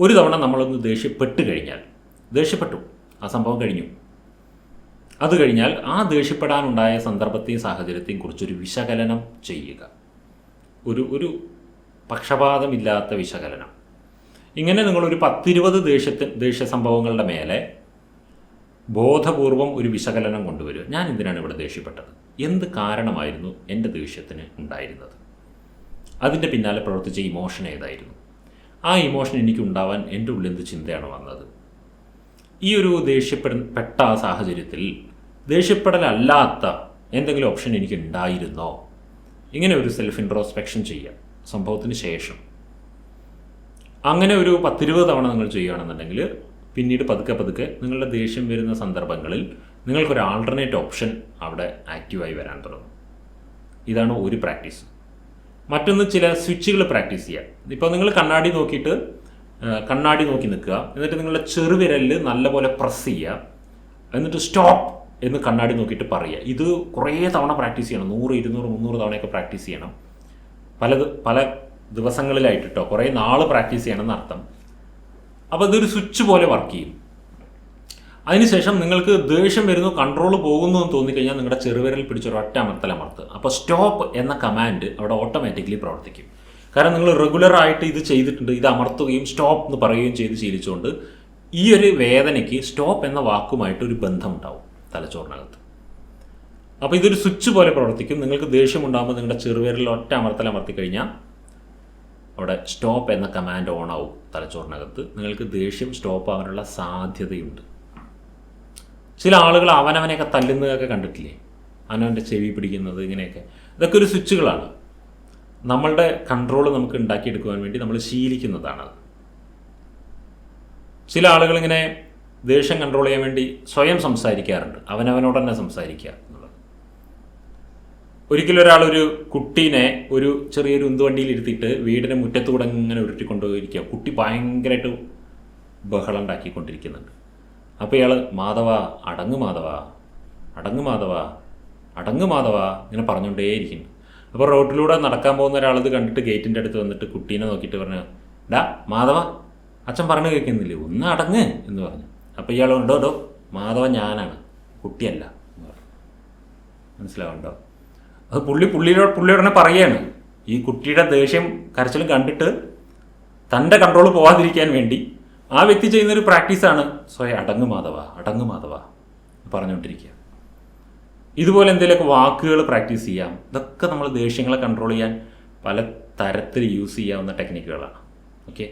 ഒരു തവണ നമ്മളൊന്ന് ദേഷ്യപ്പെട്ട് കഴിഞ്ഞാൽ ദേഷ്യപ്പെട്ടു. ആ സംഭവം കഴിഞ്ഞു. അത് കഴിഞ്ഞാൽ ആ ദേഷ്യപ്പെടാനുണ്ടായ സന്ദർഭത്തെയും സാഹചര്യത്തെയും കുറിച്ചൊരു വിശകലനം ചെയ്യുക. ഒരു ഒരു പക്ഷപാതമില്ലാത്ത വിശകലനം. ഇങ്ങനെ നിങ്ങളൊരു പത്തിരുപത് ദേഷ്യത്തെ ദേഷ്യ സംഭവങ്ങളുടെ മേലെ ബോധപൂർവം ഒരു വിശകലനം കൊണ്ടുവരിക. ഞാൻ എന്തിനാണ് ഇവിടെ ദേഷ്യപ്പെട്ടത്? എന്ത് കാരണമായിരുന്നു എന്റെ ദേഷ്യത്തിന് ഉണ്ടായിരുന്നത്? അതിന്റെ പിന്നാലെ പ്രവർത്തിച്ച ഇമോഷൻ ഏതായിരുന്നു? ആ ഇമോഷൻ എനിക്ക് ഉണ്ടാവാൻ എന്റെ ഉള്ളിൽ എന്ത് ചിന്തയാണ് വന്നത്? ഈ ഒരു ദേഷ്യപ്പെട പെട്ട ആ സാഹചര്യത്തിൽ ദേഷ്യപ്പെടലല്ലാത്ത എന്തെങ്കിലും ഓപ്ഷൻ എനിക്ക് ഉണ്ടായിരുന്നോ ഇങ്ങനെ ഒരു സെൽഫ് ഇൻട്രോസ്പെക്ഷൻ ചെയ്യാം. സംഭവത്തിന് ശേഷം. അങ്ങനെ ഒരു പത്തിരുപത് തവണ നിങ്ങൾ ചെയ്യുകയാണെന്നുണ്ടെങ്കിൽ പിന്നീട് പതുക്കെ പതുക്കെ നിങ്ങളുടെ ദേഷ്യം വരുന്ന സന്ദർഭങ്ങളിൽ നിങ്ങൾക്കൊരു ആൾട്ടർനേറ്റ് ഓപ്ഷൻ അവിടെ ആക്റ്റീവായി വരാൻ തുടങ്ങും. ഇതാണ് ഒരു പ്രാക്ടീസ് മറ്റൊന്ന് ചില സ്വിച്ചുകൾ പ്രാക്ടീസ് ചെയ്യുക ഇപ്പോൾ നിങ്ങൾ കണ്ണാടി നോക്കിയിട്ട് കണ്ണാടി നോക്കി നിൽക്കുക. എന്നിട്ട് നിങ്ങളുടെ ചെറുവിരലിൽ നല്ലപോലെ പ്രസ് ചെയ്യുക. എന്നിട്ട് സ്റ്റോപ്പ് എന്ന് കണ്ണാടി നോക്കിയിട്ട് പറയുക. ഇത് കുറേ തവണ പ്രാക്ടീസ് ചെയ്യണം. നൂറ് ഇരുന്നൂറ് മുന്നൂറ് തവണയൊക്കെ പ്രാക്ടീസ് ചെയ്യണം. പല പല ദിവസങ്ങളിലായിട്ട് കേട്ടോ കുറേ നാൾ പ്രാക്ടീസ് ചെയ്യണം എന്നർത്ഥം. അപ്പോൾ ഇതൊരു സ്വിച്ച് പോലെ വർക്ക് ചെയ്യും. അതിനുശേഷം നിങ്ങൾക്ക് ദേഷ്യം വരുന്നു കൺട്രോൾ പോകുന്നു എന്ന് തോന്നിക്കഴിഞ്ഞാൽ നിങ്ങളുടെ ചെറുവിരൽ പിടിച്ചൊരു ഒറ്റ അമർത്തൽ അമർത്ത് അപ്പോൾ സ്റ്റോപ്പ് എന്ന കമാൻഡ് അവിടെ ഓട്ടോമാറ്റിക്കലി പ്രവർത്തിക്കും. കാരണം നിങ്ങൾ റെഗുലറായിട്ട് ഇത് ചെയ്തിട്ടുണ്ട് ഇത് അമർത്തുകയും സ്റ്റോപ്പ് എന്ന് പറയുകയും ചെയ്ത് ശീലിച്ചുകൊണ്ട് ഈ ഒരു വേദനയ്ക്ക് സ്റ്റോപ്പ് എന്ന വാക്കുമായിട്ട് ഒരു ബന്ധമുണ്ടാവും തലച്ചോറിനകത്ത്. അപ്പോൾ ഇതൊരു സ്വിച്ച് പോലെ പ്രവർത്തിക്കും. നിങ്ങൾക്ക് ദേഷ്യം ഉണ്ടാകുമ്പോൾ നിങ്ങളുടെ ചെറുവിരൽ ഒറ്റ അമർത്തലമർത്തി കഴിഞ്ഞാൽ അവിടെ സ്റ്റോപ്പ് എന്ന കമാൻഡ് ഓൺ ആവും തലച്ചോറിനകത്ത്. നിങ്ങൾക്ക് ദേഷ്യം സ്റ്റോപ്പ് ആവാനുള്ള സാധ്യതയുണ്ട്. ചില ആളുകൾ അവനവനെയൊക്കെ തല്ലുന്നതൊക്കെ കണ്ടിട്ടില്ലേ? അവനവന്റെ ചെവി പിടിക്കുന്നത് ഇങ്ങനെയൊക്കെ. ഇതൊക്കെ ഒരു സ്വിച്ചുകളാണ്. നമ്മളുടെ കൺട്രോൾ നമുക്ക് ഉണ്ടാക്കിയെടുക്കുവാൻ വേണ്ടി നമ്മൾ ശീലിക്കുന്നതാണ് ചില ആളുകൾ ഇങ്ങനെ ദേഷ്യം കൺട്രോൾ ചെയ്യാൻ വേണ്ടി സ്വയം സംസാരിക്കാറുണ്ട്. അവനവനോട് തന്നെ സംസാരിക്കുക എന്നുള്ളത്. ഒരിക്കലും ഒരാളൊരു ഒരു കുട്ടീനെ ഒരു ചെറിയൊരു ഉന്തുവണ്ടിയിൽ ഇരുത്തിയിട്ട് വീടിന്റെ മുറ്റത്തൂടെ ഇങ്ങനെ ഉരുട്ടിക്കൊണ്ടുപോയിരിക്കുക. കുട്ടി ഭയങ്കരമായിട്ട് ബഹളം ഉണ്ടാക്കിക്കൊണ്ടിരിക്കുന്നുണ്ട്. അപ്പോൾ ഇയാൾ മാധവ അടങ്ങ് മാധവ അടങ്ങ് മാധവ അടങ്ങ് മാധവ ഇങ്ങനെ പറഞ്ഞുകൊണ്ടേയിരിക്കുന്നു. അപ്പോൾ റോഡിലൂടെ നടക്കാൻ പോകുന്ന ഒരാളത് കണ്ടിട്ട് ഗേറ്റിന്റെ അടുത്ത് വന്നിട്ട് കുട്ടീനെ നോക്കിയിട്ട് പറഞ്ഞു ഡാ മാധവ അച്ഛൻ പറഞ്ഞു കേൾക്കുന്നില്ലേ? ഒന്ന് അടങ്ങ് എന്ന് പറഞ്ഞു. അപ്പോൾ ഇയാൾ ഉണ്ടോ ഡോ മാധവ ഞാനാണ് കുട്ടിയല്ല എന്ന് പറഞ്ഞു. മനസ്സിലാവുണ്ടോ അത് പുള്ളി പുള്ളിയോട് പുള്ളിയോടനെ പറയാണ് ഈ കുട്ടിയുടെ ദേഷ്യം കരച്ചിലും കണ്ടിട്ട് തന്റെ കൺട്രോൾ പോവാതിരിക്കാൻ വേണ്ടി ആ വ്യക്തി ചെയ്യുന്നൊരു പ്രാക്ടീസാണ്. സ്വയം അടങ്ങ് മാധവ അടങ്ങ് മാധവ പറഞ്ഞുകൊണ്ടിരിക്കുക. ഇതുപോലെ എന്തെങ്കിലുമൊക്കെ വാക്കുകൾ പ്രാക്ടീസ് ചെയ്യാം. ഇതൊക്കെ നമ്മൾ ദേഷ്യങ്ങളെ കൺട്രോൾ ചെയ്യാൻ പല തരത്തിൽ യൂസ് ചെയ്യാവുന്ന ടെക്നിക്കുകളാണ് ഓക്കെ